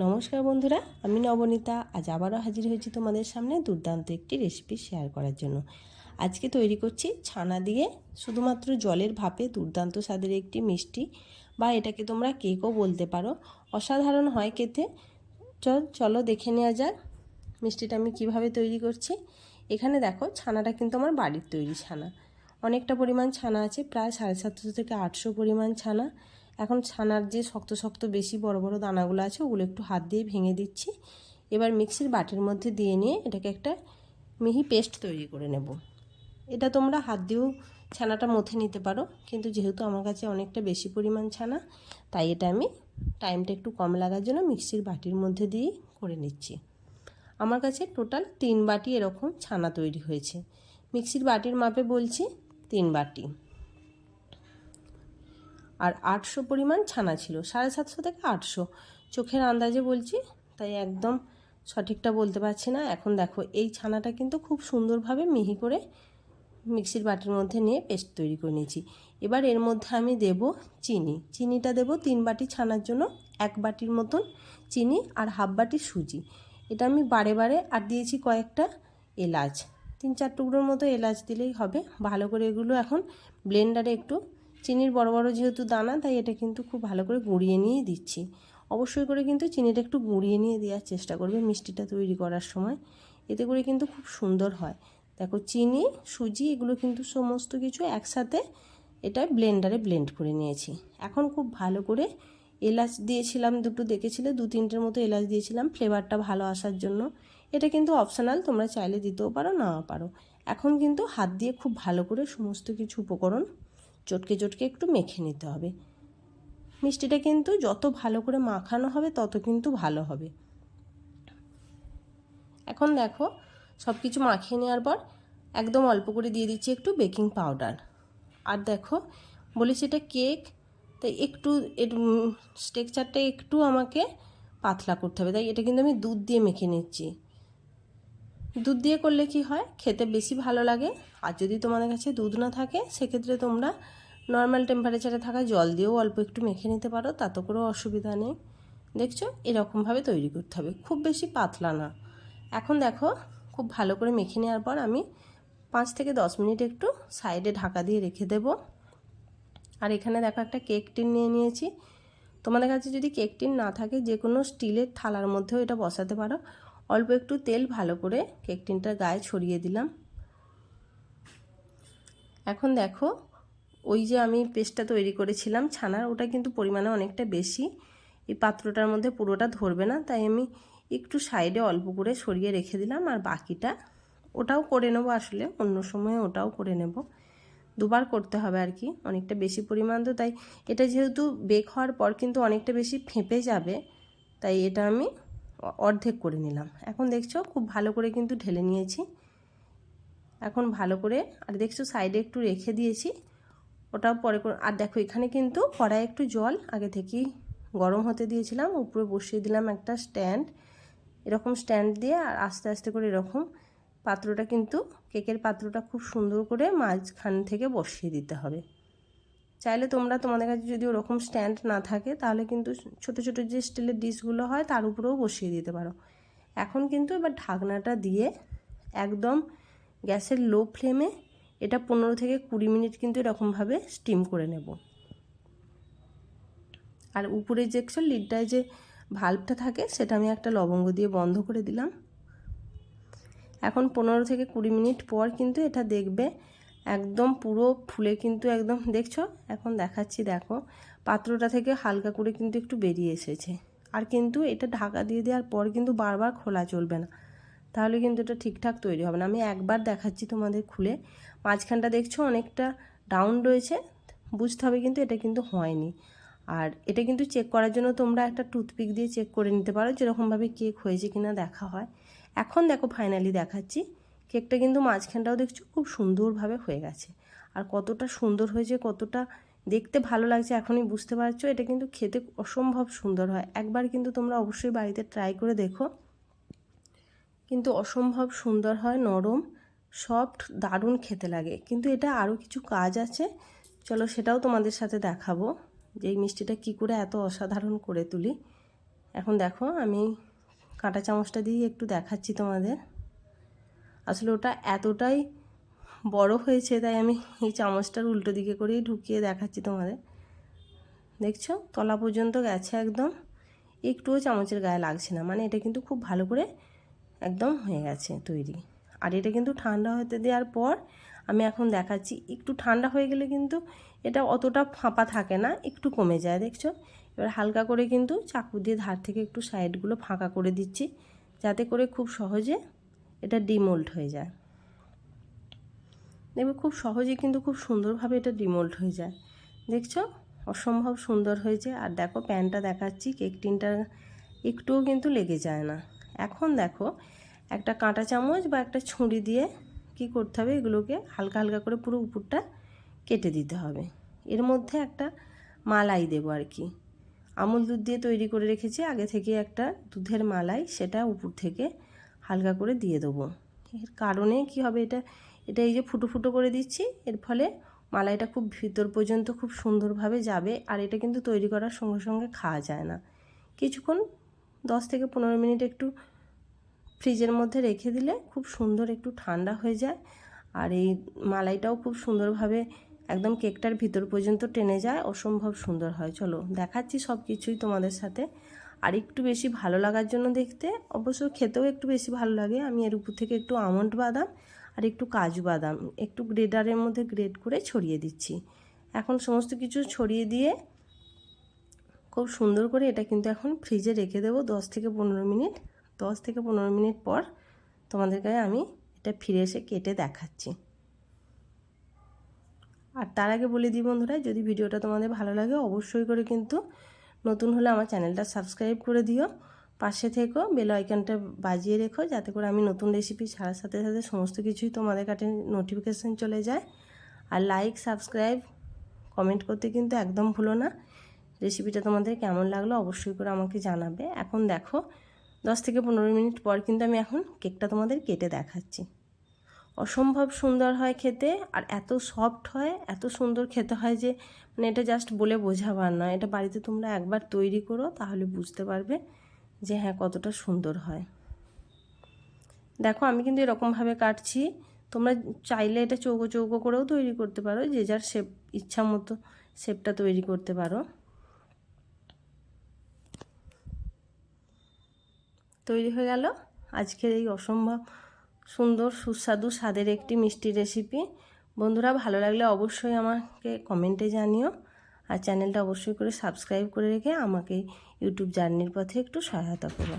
নমস্কার বন্ধুরা, আমি নবনীতা। আজ আবারও হাজির হয়েছি তোমাদের সামনে দুর্দান্ত একটি রেসিপি শেয়ার করার জন্য। আজকে তৈরি করছি ছানা দিয়ে শুধুমাত্র জলের ভাপে দুর্দান্ত স্বাদের একটি মিষ্টি বা এটাকে তোমরা কেকও বলতে পারো। অসাধারণ হয় খেতে। চল, চলো দেখে নেওয়া যাক মিষ্টিটা আমি কীভাবে তৈরি করছি। এখানে দেখো, ছানাটা কিন্তু আমার বাড়ির তৈরি ছানা। অনেকটা পরিমাণ ছানা আছে, প্রায় সাড়ে সাতশো থেকে আটশো পরিমাণ ছানা। এখন ছানার যে শক্ত শক্ত বেশি বড় বড় দানাগুলো আছে, ওগুলো একটু হাত দিয়ে ভেঙে দিচ্ছি। এবার মিক্সির বাটির মধ্যে দিয়ে নিয়ে এটাকে একটা মিহি পেস্ট তৈরি করে নেব। এটা তোমরা হাত দিয়েও ছানাটা মথে নিতে পারো, কিন্তু যেহেতু আমার কাছে অনেকটা বেশি পরিমাণ ছানা, তাই এটা আমি টাইমটা একটু কম লাগার জন্য মিক্সির বাটির মধ্যে দিয়ে করে নিচ্ছি। আমার কাছে টোটাল তিন বাটি এরকম ছানা তৈরি হয়েছে। মিক্সির বাটির মাপে বলছি তিন বাটি। আর আটশো পরিমাণ ছানা ছিল, সাড়ে সাতশো থেকে আটশো। চোখের আন্দাজে বলছি, তাই একদম সঠিকটা বলতে পারছি না। এখন দেখো, এই ছানাটা কিন্তু খুব সুন্দরভাবে মিহি করে মিক্সির বাটির মধ্যে নিয়ে পেস্ট তৈরি করে নিয়েছি। এবার এর মধ্যে আমি দেব চিনি। চিনিটা দেব তিন বাটি ছানার জন্য, এক বাটির মতন চিনি আর হাফ বাটি সুজি। এটা আমি বারে বারে আর দিয়েছি কয়েকটা এলাচ। তিন চার টুকরোর মতো এলাচ দিলেই হবে। ভালো করে এগুলো এখন ব্লেন্ডারে একটু চিনির বড় বড় যেহেতু দানা, তাই এটা কিন্তু খুব ভালো করে গুঁড়িয়ে নিয়ে দিচ্ছি। অবশ্যই করে কিন্তু চিনিটা একটু গুঁড়িয়ে নিয়ে দেওয়ার চেষ্টা করবে মিষ্টিটা তৈরি করার সময়। এতে করে কিন্তু খুব সুন্দর হয়। দেখো চিনি, সুজি এগুলো কিন্তু সমস্ত কিছু একসাথে এটা ব্লেন্ডারে ব্লেন্ড করে নিয়েছি। এখন খুব ভালো করে এলাচ দিয়েছিলাম, দুটো দেখেছিলে, দু তিনটের মতো এলাচ দিয়েছিলাম, ফ্লেভারটা ভালো আসার জন্য। এটা কিন্তু অপশানাল, তোমরা চাইলে দিতেও পারো, নাও পারো। এখন কিন্তু হাত দিয়ে খুব ভালো করে সমস্ত কিছু উপকরণ চটকে চটকে একটু মেখে নিতে হবে। মিষ্টিটা কিন্তু যত ভালো করে মাখানো হবে, তত কিন্তু ভালো হবে। এখন দেখো সব কিছু মাখিয়ে নেওয়ার পর একদম অল্প করে দিয়ে দিচ্ছি একটু বেকিং পাউডার। আর দেখো, বলেছি এটা কেক, তাই একটু এর স্ট্রেকচারটা একটু আমাকে পাতলা করতে হবে। তাই এটা কিন্তু আমি দুধ দিয়ে মেখে নিচ্ছি। দুধ দিয়ে করলে কি হয়? খেতে বেশি ভালো লাগে। আর যদি তোমাদের কাছে দুধ না থাকে, সেক্ষেত্রে তোমরা নর্মাল টেম্পারেচারে থাকা জল দিয়েও অল্প একটু মেখে নিতে পারো, তাতে করেও অসুবিধা নেই। দেখছ? এরকমভাবে তৈরি করতে হবে। খুব বেশি পাতলা না। এখন দেখো, খুব ভালো করে মেখে নেওয়ার পর আমি পাঁচ থেকে দশ মিনিট একটু সাইডে ঢাকা দিয়ে রেখে দেব। আর এখানে দেখো একটা কেক টিন নিয়ে নিয়েছি। তোমাদের কাছে যদি কেক টিন না থাকে যে কোনো স্টিলের থালার মধ্যেও এটা বসাতে পারো। অল্প একটু তেল ভালো করে কেক টিনটার গায়ে ছড়িয়ে দিলাম। এখন দেখো, ওই যে আমি পেস্টটা তৈরি করেছিলাম ছানার, ওটা কিন্তু পরিমাণে অনেকটা বেশি। এই পাত্রটার মধ্যে পুরোটা ধরবে না, তাই আমি একটু সাইডে অল্প করে সরিয়ে রেখে দিলাম, আর বাকিটা ওটাও করে নেব আসলে, অন্য সময় ওটাও করে নেব। দুবার করতে হবে আর কি, অনেকটা বেশি পরিমাণ তো, তাই এটা যেহেতু বেক হওয়ার পর কিন্তু অনেকটা বেশি ফেঁপে যাবে, তাই এটা আমি অর্ধেক করে নিলাম। এখন দেখছ খুব ভালো করে কিন্তু ঢেলে নিয়েছি। এখন ভালো করে, আর দেখছ সাইডে একটু রেখে দিয়েছি। ওটাও পরে আর দেখো এখানে কিন্তু কড়াই একটু জল, আগে থেকেই গরম হতে দিয়েছিলাম, উপরে বসিয়ে দিলাম একটা স্ট্যান্ড। এরকম স্ট্যান্ড দিয়ে আর আস্তে আস্তে করে এরকম পাত্রটা কিন্তু, কেকের পাত্রটা খুব সুন্দর করে মাঝখান থেকে বসিয়ে দিতে হবে। চাইলে তোমরা তোমাদের কাছে যদি ওরকম স্ট্যান্ড না থাকে, তাহলে কিন্তু ছোট ছোট যে স্টিলের ডিশগুলো হয়, তার উপরেও বসিয়ে দিতে পারো। এখন কিন্তু এবার ঢাকনাটা দিয়ে একদম গ্যাসের লো ফ্লেমে এটা পনেরো থেকে কুড়ি মিনিট কিন্তু এরকমভাবে স্টিম করে নেব। আর উপরে যে একশো লিডটায় যে ভাল্বটা থাকে, সেটা আমি একটা লবঙ্গ দিয়ে বন্ধ করে দিলাম। এখন পনেরো থেকে কুড়ি মিনিট পর কিন্তু এটা দেখবে একদম পুরো ফুলে কিন্তু একদম, দেখছ? এখন দেখাচ্ছি, দেখো। পাত্রটা থেকে হালকা করে কিন্তু একটু বেরিয়ে এসেছে। আর কিন্তু এটা ঢাকা দিয়ে দেওয়ার পর কিন্তু বারবার খোলা চলবে না। তাহলে কিন্তু এটা ঠিকঠাক তৈরি হবে না। আমি একবার দেখাচ্ছি তোমাদের খুলে। মাঝখানটা দেখছ অনেকটা ডাউন রয়েছে। বুঝতে হবে কিন্তু এটা কিন্তু হয়নি। আর এটা কিন্তু চেক করার জন্য তোমরা একটা টুথপিক দিয়ে চেক করে নিতে পারো, যেরকমভাবে কেক হয়েছে কিনা দেখা হয়। এখন দেখো ফাইনালি দেখাচ্ছি। কেকটা কিন্তু মাঝখানটাও দেখছ খুব সুন্দরভাবে হয়ে গেছে। আর কতটা সুন্দর হয়েছে, কতটা দেখতে ভালো লাগছে এখনই বুঝতে পারছ? এটা কিন্তু খেতে অসম্ভব সুন্দর হয়। একবার কিন্তু তোমরা অবশ্যই বাড়িতে ট্রাই করে দেখো। কিন্তু অসম্ভব সুন্দর হয়, নরম সফট দারুণ খেতে লাগে। কিন্তু এটা আরও কিছু কাজ আছে। চলো সেটাও তোমাদের সাথে দেখাবো যে এই মিষ্টিটা কী করে এত অসাধারণ করে তুলি। এখন দেখো আমি কাঁটা চামচটা দিয়ে একটু দেখাচ্ছি তোমাদের। আসলে ওটা এতটাই বড় হয়েছে, তাই আমি এই চামচটার উল্টো দিকে করেই ঢুকিয়ে দেখাচ্ছি তোমাদের। দেখছ? তলা পর্যন্ত গেছে একদম। একটুও চামচের গায়ে লাগছে না। মানে এটা কিন্তু খুব ভালো করে একদম হয়ে গেছে তৈরি। আর এটা কিন্তু ঠান্ডা হতে দেওয়ার পর আমি এখন দেখাচ্ছি, একটু ঠান্ডা হয়ে গেলে কিন্তু এটা অতটা ফাঁপা থাকে না, একটু কমে যায়, দেখছ? এবার হালকা করে কিন্তু চাকু দিয়ে ধার থেকে একটু সাইডগুলো ফাঁকা করে দিচ্ছি, যাতে করে খুব সহজে এটা ডিমোল্ড হয়ে যায়। দেখবে খুব সহজে কিন্তু খুব সুন্দরভাবে এটা ডিমোল্ড হয়ে যায়। দেখছ? অসম্ভব সুন্দর হয়েছে। আর দেখো, প্যানটা দেখাচ্ছি, কেক টিনটা একটুও কিন্তু লেগে যায় না। এখন দেখো, একটা কাঁটা চামচ বা একটা ছুরি দিয়ে কি করতে হবে? এগুলোকে হালকা হালকা করে পুরো উপরটা কেটে দিতে হবে। এর মধ্যে একটা মালাই দেবো আর কি। আমুল দুধ দিয়ে তৈরি করে রেখেছি। আগে থেকে একটা দুধের মালাই, সেটা উপর থেকে হালকা করে দিয়ে দেবো। এর কারণে কি হবে এটা এটা এই যে ফুটো ফুটো করে দিচ্ছি, এর ফলে মালাইটা খুব ভিতর পর্যন্ত খুব সুন্দরভাবে যাবে আর এটা কিন্তু তৈরি করার সঙ্গে সঙ্গে খাওয়া যায় না। কিছুক্ষণ দশ থেকে পনেরো মিনিট একটু ফ্রিজের মধ্যে রেখে দিলে খুব সুন্দর একটু ঠান্ডা হয়ে যায় আর এই মালাইটাও খুব সুন্দরভাবে একদম কেকটার ভিতর পর্যন্ত টেনে যায়, অসম্ভব সুন্দর হয়। চলো দেখাচ্ছি সব কিছুই তোমাদের সাথে। আর একটু বেশি ভালো লাগার জন্য দেখতে। অবশ্য খেতেও একটু বেশি ভালো লাগে। আমি এর উপর থেকে একটু আমন্ড বাদাম আর একটু কাজু বাদাম, একটু গ্রেডারের মধ্যে গ্রেড করে ছড়িয়ে দিচ্ছি। এখন সমস্ত কিছু ছড়িয়ে দিয়ে খুব সুন্দর করে এটা কিন্তু এখন ফ্রিজে রেখে দেবো দশ থেকে পনেরো মিনিট। দশ থেকে পনেরো মিনিট পর তোমাদের কাছে আমি এটা ফিরে এসে কেটে দেখাচ্ছি। আর তার আগে বলে দিই বন্ধুরা, যদি ভিডিওটা তোমাদের ভালো লাগে অবশ্যই করে কিন্তু নতুন হলে আমার চ্যানেলটা সাবস্ক্রাইব করে দিও। পাশে থেকো, বেল আইকনটা বাজিয়ে রেখো যাতে করে আমি নতুন রেসিপি ছাড়ার সাথে সাথে সমস্ত কিছুই তোমাদের কাছে নোটিফিকেশান চলে যায়। আর লাইক সাবস্ক্রাইব কমেন্ট করতে কিন্তু একদম ভুলো না। রেসিপিটা তোমাদের কেমন লাগল অবশ্যই করে আমাকে জানাবে। এখন দেখো, দশ থেকে পনেরো মিনিট পর কিন্তু আমি এখন কেকটা তোমাদের কেটে দেখাচ্ছি। অসম্ভব সুন্দর হয় খেতে আর এত সফট হয়, এত সুন্দর খেতে হয় যে মানে এটা জাস্ট বলে বোঝাবার নয়। এটা বাড়িতে তোমরা একবার তৈরি করো, তাহলে বুঝতে পারবে যে হ্যাঁ কতটা সুন্দর হয়। দেখো, আমি কিন্তু এরকমভাবে কাটছি। তোমরা চাইলে এটা চৌকো চৌকো করেও তৈরি করতে পারো, যে যার শেপ ইচ্ছা মতো শেপটা তৈরি করতে পারো। তৈরি হয়ে গেল। আজকের এই অসম্ভব সুন্দর, সুস্বাদু, স্বাদের একটি মিষ্টি রেসিপি বন্ধুরা ভালো লাগলে অবশ্যই আমাকে কমেন্টে জানিও আর চ্যানেলটা অবশ্যই করে সাবস্ক্রাইব করে রেখে আমাকে ইউটিউব জার্নির পথে একটু সহায়তা করো।